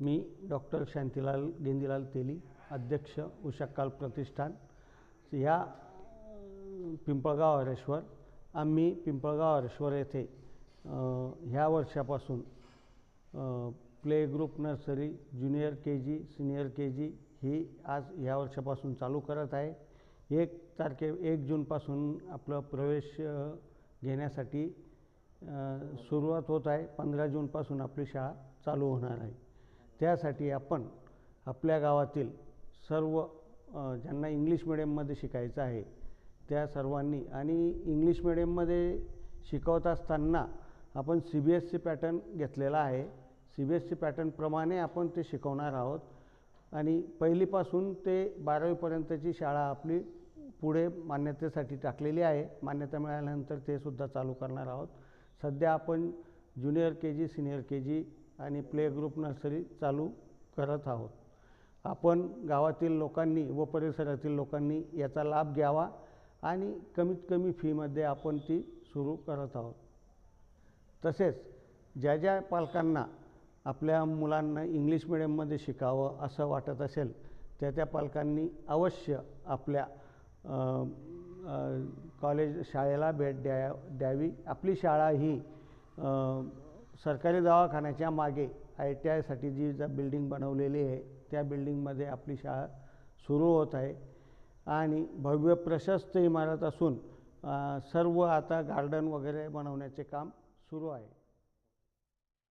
मी doctor Shantilal गेंदीलाल तेली अध्यक्ष उषाकाल प्रतिष्ठान. ह्या पिंपळगाव हरेश्वर. आम्ही पिंपळगाव हरेश्वर येथे ह्या वर्षापासून play group nursery junior K G senior K G ही आज ह्या वर्षापासून चालू करत आहे. एक तारखे एक जूनपासून आपलं प्रवेश घेण्यासाठी सुरुवात होत आहे. पंधरा जूनपासून आपली शाळा चालू होणार आहे. त्यासाठी आपण आपल्या गावातील सर्व ज्यांना इंग्लिश मिडियममध्ये शिकायचं आहे त्या सर्वांनी आणि इंग्लिश मिडियममध्ये शिकवत असताना आपण C B S C pattern घेतलेला आहे. सी बी एस सी पॅटर्नप्रमाणे आपण ते शिकवणार आहोत आणि पहिलीपासून ते बारावीपर्यंतची शाळा आपली पुढे मान्यतेसाठी टाकलेली आहे. मान्यता मिळाल्यानंतर ते सुद्धा चालू करणार आहोत. सध्या आपण junior K G senior K जी आणि प्ले ग्रुप नर्सरी चालू करत आहोत. आपण गावातील लोकांनी व परिसरातील लोकांनी याचा लाभ घ्यावा आणि कमीत कमी फीमध्ये आपण ती सुरू करत आहोत. तसेच ज्या ज्या पालकांना आपल्या मुलांना इंग्लिश मिडियममध्ये शिकावं असं वाटत असेल त्या त्या पालकांनी अवश्य आपल्या कॉलेज शाळेला भेट द्या द्यावी. आपली शाळा ही सरकारी दवाखान्याच्या मागे आय टी आयसाठी जी ज बिल्डिंग बनवलेली आहे त्या बिल्डिंगमध्ये आपली शाळा सुरू होत आहे. आणि भव्य प्रशस्त इमारत असून सर्व आता गार्डन वगैरे बनवण्याचे काम सुरू आहे.